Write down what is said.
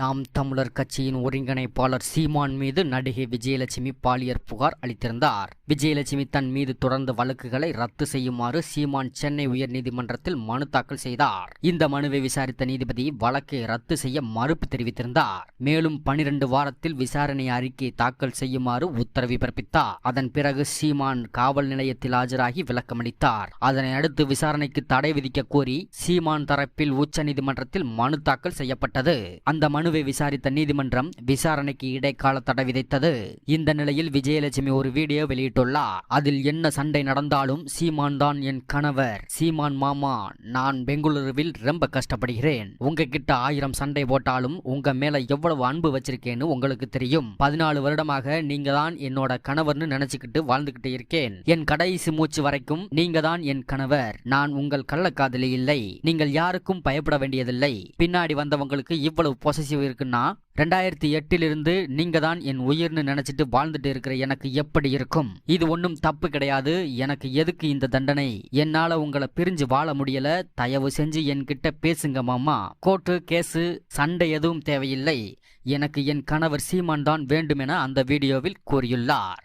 நாம் தமிழர் கட்சியின் ஒருங்கிணைப்பாளர் சீமான் மீது நடிகை விஜயலட்சுமி பாலியர் புகார் அளித்திருந்தார். விஜயலட்சுமி தன் மீது தொடர்ந்த வழக்குகளை ரத்து செய்யுமாறு சீமான் சென்னை உயர்நீதிமன்றத்தில் மனு தாக்கல் செய்தார். இந்த மனுவை விசாரித்த நீதிபதி வழக்கை ரத்து செய்ய மறுப்பு தெரிவித்திருந்தார். மேலும் பனிரெண்டு வாரத்தில் விசாரணை அறிக்கை தாக்கல் செய்யுமாறு உத்தரவு பிறப்பித்தார். அதன் பிறகு சீமான் காவல் நிலையத்தில் ஆஜராகி விளக்கமளித்தார். அதனை அடுத்து விசாரணைக்கு தடை விதிக்க கோரி சீமான் தரப்பில் உச்சநீதிமன்றத்தில் மனு தாக்கல் செய்யப்பட்டது. அந்த மனுவை விசாரித்த நீதிமன்றம் விசாரணைக்கு இடைக்கால தடை விதித்தது. இந்த நிலையில் விஜயலட்சுமி ஒரு வீடியோ வெளியிட்டுள்ளார் அதில் என்ன சண்டை நடந்தாலும் சீமான் தான் என் கணவர். சீமான் மாமா நான் பெங்களூருவில் ரொம்ப கஷ்டப்படுகிறேன். உங்ககிட்ட ஆயிரம் சண்டை போட்டாலும் உங்க மேல எவ்வளவு அன்பு வச்சிருக்கேன்னு உங்களுக்கு தெரியும். பதினாலு வருடமாக நீங்க தான் என்னோட கணவர்னு நினைச்சுக்கிட்டு வாழ்ந்துகிட்டு இருக்கேன். என் கடைசி மூச்சு வரைக்கும் நீங்க தான் என் கணவர். நான் உங்கள் கள்ளக்காதலி இல்லை. நீங்கள் யாருக்கும் பயப்பட வேண்டியதில்லை. பின்னாடி வந்தவங்களுக்கு இவ்வளவு பொசசிவ் இருக்குன்னா ரெண்டாயிரத்தி எட்டிலிருந்து நீங்க தான் என் உயிர்னு நினைச்சிட்டு வாழ்ந்துட்டு இருக்கிற எனக்கு எப்படி இருக்கும்? இது ஒன்றும் தப்பு கிடையாது. எனக்கு எதுக்கு இந்த தண்டனை? என்னால உங்களை பிரிஞ்சு வாழ முடியல. தயவு செஞ்சு என்கிட்ட பேசுங்க மாமா. கோர்ட்டு கேஸு சண்டை எதுவும் தேவையில்லை. எனக்கு என் கணவர் சீமான் தான் வேண்டுமென அந்த வீடியோவில் கூறியுள்ளார்.